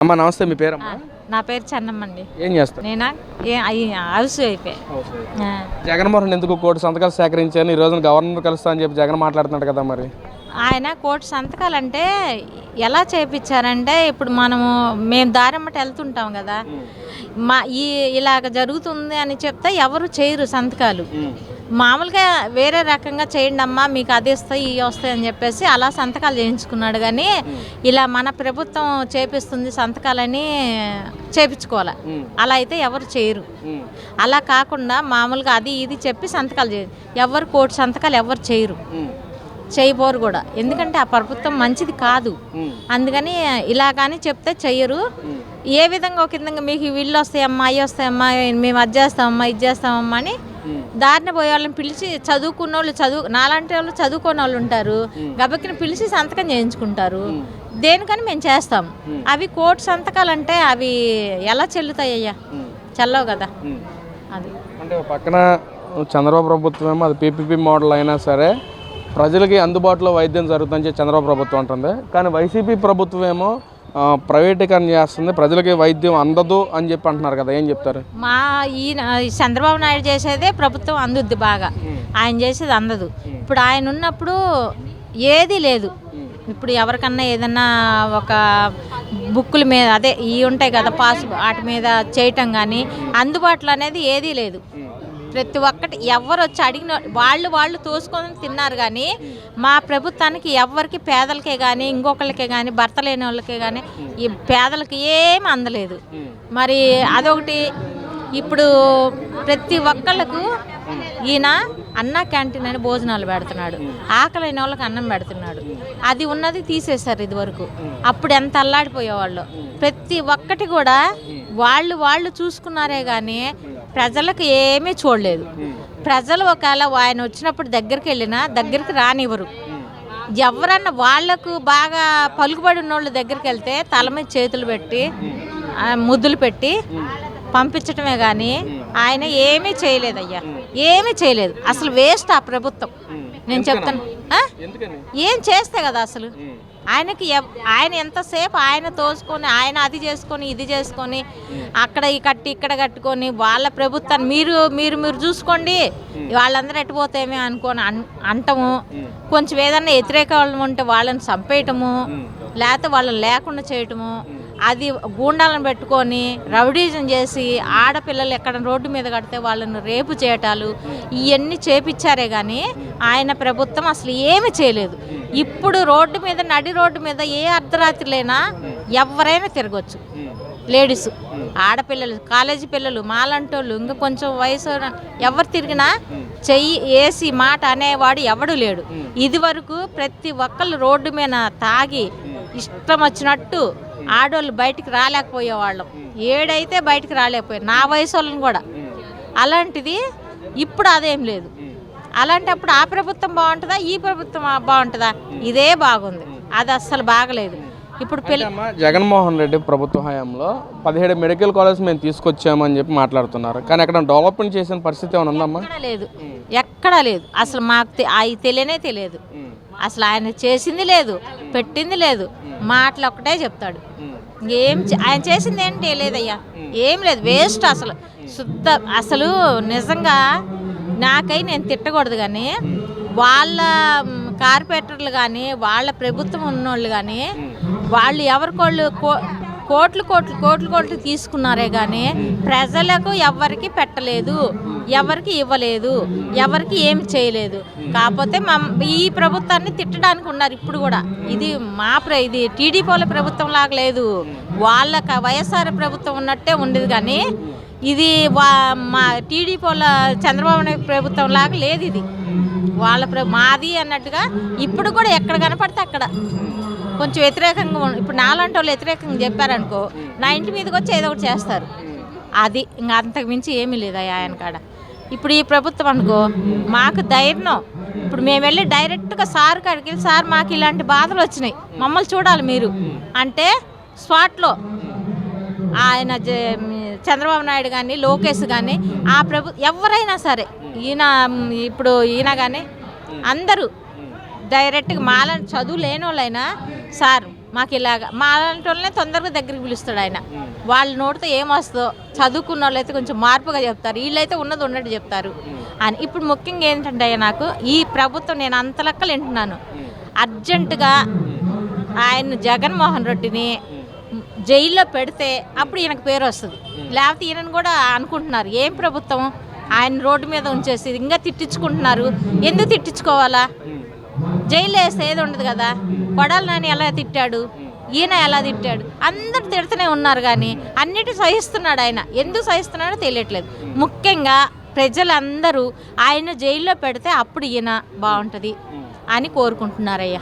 అమ్మ నమస్తే మీ పేరమ్మా? నా పేరు చెన్నమ్మండి ఏం చేస్తారు నేనా? ఏ హౌస్ అయిపోయి జగన్మోహన్ ఎందుకు కోటి సంతకాలు సేకరించాను ఈ రోజున గవర్నర్ కలుస్తా అని చెప్పి జగన్ మాట్లాడుతున్నాడు కదా మరి. ఆయన కోటి సంతకాలంటే ఎలా చేపించారంటే ఇప్పుడు మనము మేము దారిమ్మట వెళ్తుంటాం కదా. మా ఈ ఇలాగ జరుగుతుంది అని చెప్తే ఎవరు చేయరు సంతకాలు. మామూలుగా వేరే రకంగా చేయండి అమ్మా మీకు అది వస్తాయి ఇవి వస్తాయి అని చెప్పేసి అలా సంతకాలు చేయించుకున్నాడు. కానీ ఇలా మన ప్రభుత్వం చేపిస్తుంది సంతకాలని చేపించుకోవాలి. అలా అయితే ఎవరు చేయరు. అలా కాకుండా మామూలుగా అది ఇది చెప్పి సంతకాలు చేయరు ఎవరు కోటి సంతకాలు ఎవరు చేయరు. చేయబోరు కూడా. ఎందుకంటే ఆ ప్రభుత్వం మంచిది కాదు. అందుకని ఇలా కానీ చెప్తే చెయ్యరు. ఏ విధంగా ఒక విధంగా మీకు వీళ్ళు వస్తాయమ్మా అవి వస్తాయమ్మా మేము అది చేస్తామమ్మా ఇది చేస్తామమ్మా అని దారిన పోయే వాళ్ళని పిలిచి చదువుకున్న వాళ్ళు చదువు నాలాంటి వాళ్ళు చదువుకున్న వాళ్ళు ఉంటారు గబక్కిని పిలిచి సంతకం చేయించుకుంటారు. దేనికని మేము చేస్తాం. అవి కోటి సంతకాలు అంటే అవి ఎలా చెల్లుతాయ్యా? చెల్లవు కదా. అది. అంటే పక్కన చంద్రబాబు ప్రభుత్వం ఏమో అది పీపీపీ మోడల్ అయినా సరే ప్రజలకి అందుబాటులో వైద్యం జరుగుతుందని చెప్పి చంద్రబాబు ప్రభుత్వం అంటుంది. కానీ వైసీపీ ప్రభుత్వం ఏమో ప్రైవేటీకరణ చేస్తుంది. ప్రజలకి వైద్యం అందదు అని చెప్పి అంటున్నారు కదా. ఏం చెప్తారు? మా ఈయన ఈ చంద్రబాబు నాయుడు చేసేదే ప్రభుత్వం అందుద్ది బాగా. ఆయన చేసేది అందదు. ఇప్పుడు ఆయన ఉన్నప్పుడు ఏది లేదు. ఇప్పుడు ఎవరికన్నా ఏదన్నా ఒక బుక్కుల మీద అదే ఇవి ఉంటాయి కదా పాస్ వాటి మీద చేయటం కానీ అందుబాటులో అనేది ఏదీ లేదు. ప్రతి ఒక్కటి ఎవరు వచ్చి అడిగిన వాళ్ళు వాళ్ళు తోసుకొని తిన్నారు కానీ మా ప్రభుత్వానికి ఎవరికి పేదలకే కానీ ఇంకొకళ్ళకే కానీ భర్త లేని వాళ్ళకే కానీ ఈ పేదలకి ఏం అందలేదు. మరి అదొకటి. ఇప్పుడు ప్రతి ఒక్కళ్ళకు ఈయన అన్న క్యాంటీన్ అని భోజనాలు పెడుతున్నాడు. ఆకలైన వాళ్ళకి అన్నం పెడుతున్నాడు. అది ఉన్నది తీసేశారు ఇది వరకు అప్పుడు ఎంత అల్లాడిపోయేవాళ్ళు. ప్రతి ఒక్కటి కూడా వాళ్ళు వాళ్ళు చూసుకున్నారే కానీ ప్రజలకు ఏమీ చూడలేదు. ప్రజలు ఒకవేళ ఆయన వచ్చినప్పుడు దగ్గరికి వెళ్ళినా దగ్గరికి రానివ్వరు. ఎవరన్నా వాళ్ళకు బాగా పలుకుబడి ఉన్న వాళ్ళ దగ్గరికి వెళ్తే తల మీద చేతులు పెట్టి ముద్దులు పెట్టి పంపించటమే కానీ ఆయన ఏమీ చేయలేదయ్యా. ఏమీ చేయలేదు. అసలు వేస్ట్ ఆ ప్రభుత్వం. నేను చెప్తాను. ఏం చేస్తే కదా అసలు? ఆయనకి ఆయన ఎంతసేపు ఆయన తోసుకొని ఆయన అది చేసుకొని ఇది చేసుకొని అక్కడ ఈ కట్టి ఇక్కడ కట్టుకొని వాళ్ళ ప్రభుత్వాన్ని మీరు మీరు మీరు చూసుకోండి. వాళ్ళందరూ ఎట్టుపోతేమే అనుకొని అన్ అంటము. కొంచెం ఏదన్నా వ్యతిరేక వాళ్ళు ఉంటే వాళ్ళని చంపేయటము. లేకపోతే వాళ్ళని లేకుండా చేయటము. అది గూండాలను పెట్టుకొని రౌడీజం చేసి ఆడపిల్లలు ఎక్కడ రోడ్డు మీద కడితే వాళ్ళని రేపు చేయటాలు ఇవన్నీ చేపించారే కానీ ఆయన ప్రభుత్వం అసలు ఏమి చేయలేదు. ఇప్పుడు రోడ్డు మీద నడి రోడ్డు మీద ఏ అర్ధరాత్రిలైనా ఎవరైనా తిరగచ్చు. లేడీస్ ఆడపిల్లలు కాలేజీ పిల్లలు మాలంటోళ్ళు ఇంకా కొంచెం వయసు ఎవరు తిరిగినా చెయ్యి వేసి మాట అనేవాడు ఎవడు లేడు. ఇది వరకు ప్రతి ఒక్కళ్ళు రోడ్డు మీద తాగి ఇష్టం వచ్చినట్టు ఆడోళ్ళు బయటికి రాలేకపోయేవాళ్ళం. ఏడైతే బయటికి రాలేకపోయారు. నా వయసు వాళ్ళని కూడా అలాంటిది ఇప్పుడు అదేం లేదు. అలాంటప్పుడు ఆ ప్రభుత్వం బాగుంటుందా? ఈ ప్రభుత్వం బాగుంటుందా? ఇదే బాగుంది. అది అస్సలు బాగలేదు. ఇప్పుడు జగన్మోహన్ రెడ్డి ప్రభుత్వ హయాంలో పదిహేడు మెడికల్ కాలేజ్ మేము తీసుకొచ్చామని చెప్పి మాట్లాడుతున్నారు. కానీ అక్కడ డెవలప్మెంట్ చేసిన పరిస్థితి ఏమైనా ఉందమ్మా? లేదు. ఎక్కడా లేదు. అసలు మాకు అవి తెలియనే తెలియదు. అసలు ఆయన చేసింది లేదు పెట్టింది లేదు. మాటలు ఒకటే చెప్తాడు. ఏం ఆయన చేసింది ఏంటి? లేదయ్యా. ఏం లేదు వేస్ట్ అసలు. శుద్ధ అసలు నిజంగా నాకై నేను తిట్టకూడదు కానీ వాళ్ళ కార్పొరేటర్లు కానీ వాళ్ళ ప్రభుత్వం ఉన్నోళ్ళు కానీ వాళ్ళు ఎవరికోళ్ళు కో కోట్లు కోట్లు కోట్లు కోట్లు తీసుకున్నారే కానీ ప్రజలకు ఎవరికి పెట్టలేదు. ఎవరికి ఇవ్వలేదు. ఎవరికి ఏమి చేయలేదు. కాకపోతే మా ఈ ప్రభుత్వాన్ని తిట్టడానికి ఉన్నారు ఇప్పుడు కూడా. ఇది మా ప్ర ఇది టీడీపీల ప్రభుత్వం లాగా లేదు. వాళ్ళ వైఎస్ఆర్ ప్రభుత్వం ఉన్నట్టే ఉండేది కానీ ఇది వా మా టీడీపీల చంద్రబాబు నాయుడు ప్రభుత్వం లాగా లేదు ఇది. వాళ్ళ ప్ర మాది అన్నట్టుగా ఇప్పుడు కూడా ఎక్కడ కనపడితే అక్కడ. కొంచెం వ్యతిరేకంగా ఇప్పుడు నాలాంటి వాళ్ళు వ్యతిరేకంగా చెప్పారనుకో నా ఇంటి మీదకి వచ్చి ఏదో ఒకటి చేస్తారు. అది ఇంకా అంతకు మించి ఏమీ లేదు ఆయన కాడ. ఇప్పుడు ఈ ప్రభుత్వం అనుకో మాకు ధైర్యం. ఇప్పుడు మేము వెళ్ళి డైరెక్ట్గా సార్ కాడికి వెళ్ళి సార్ మాకు ఇలాంటి బాధలు వచ్చినాయి. మమ్మల్ని చూడాలి మీరు. అంటే స్పాట్లో ఆయన జ- చంద్రబాబు నాయుడు కానీ లోకేష్ కానీ ఆ ప్రభు ఎవరైనా సరే ఈయన ఇప్పుడు ఈయన కానీ అందరూ డైరెక్ట్గా మాల చదువు లేని వాళ్ళైనా సార్ మాకు ఇలాగ మాలాంటి వాళ్ళనే తొందరగా దగ్గరికి పిలుస్తాడు ఆయన. వాళ్ళ నోటితో ఏమొస్తుందో చదువుకున్న వాళ్ళు అయితే కొంచెం మార్పుగా చెప్తారు వీళ్ళైతే ఉన్నది ఉన్నట్టు చెప్తారు అని. ఇప్పుడు ముఖ్యంగా ఏంటంటే నాకు ఈ ప్రభుత్వం నేను అంత లెక్కలు వింటున్నాను. అర్జెంటుగా ఆయన జగన్మోహన్ రెడ్డిని జైల్లో పెడితే అప్పుడు ఈయనకు పేరు వస్తుంది. లేకపోతే ఈయనను కూడా అనుకుంటున్నారు ఏం ప్రభుత్వం? ఆయన రోడ్డు మీద ఉంచేసి ఇంకా తిట్టించుకుంటున్నారు. ఎందుకు తిట్టించుకోవాలా? జైల్లో వేస్తే ఏది ఉండదు కదా? కొడాలి నాని ఎలా తిట్టాడు? ఈయన ఎలా తిట్టాడు? అందరు తిడుతూనే ఉన్నారు కానీ అన్నిటి సహిస్తున్నాడు ఆయన. ఎందుకు సహిస్తున్నాడో తెలియట్లేదు. ముఖ్యంగా ప్రజలందరూ ఆయన జైల్లో పెడితే అప్పుడు ఈయన బాగుంటుంది అని కోరుకుంటున్నారయ్యా.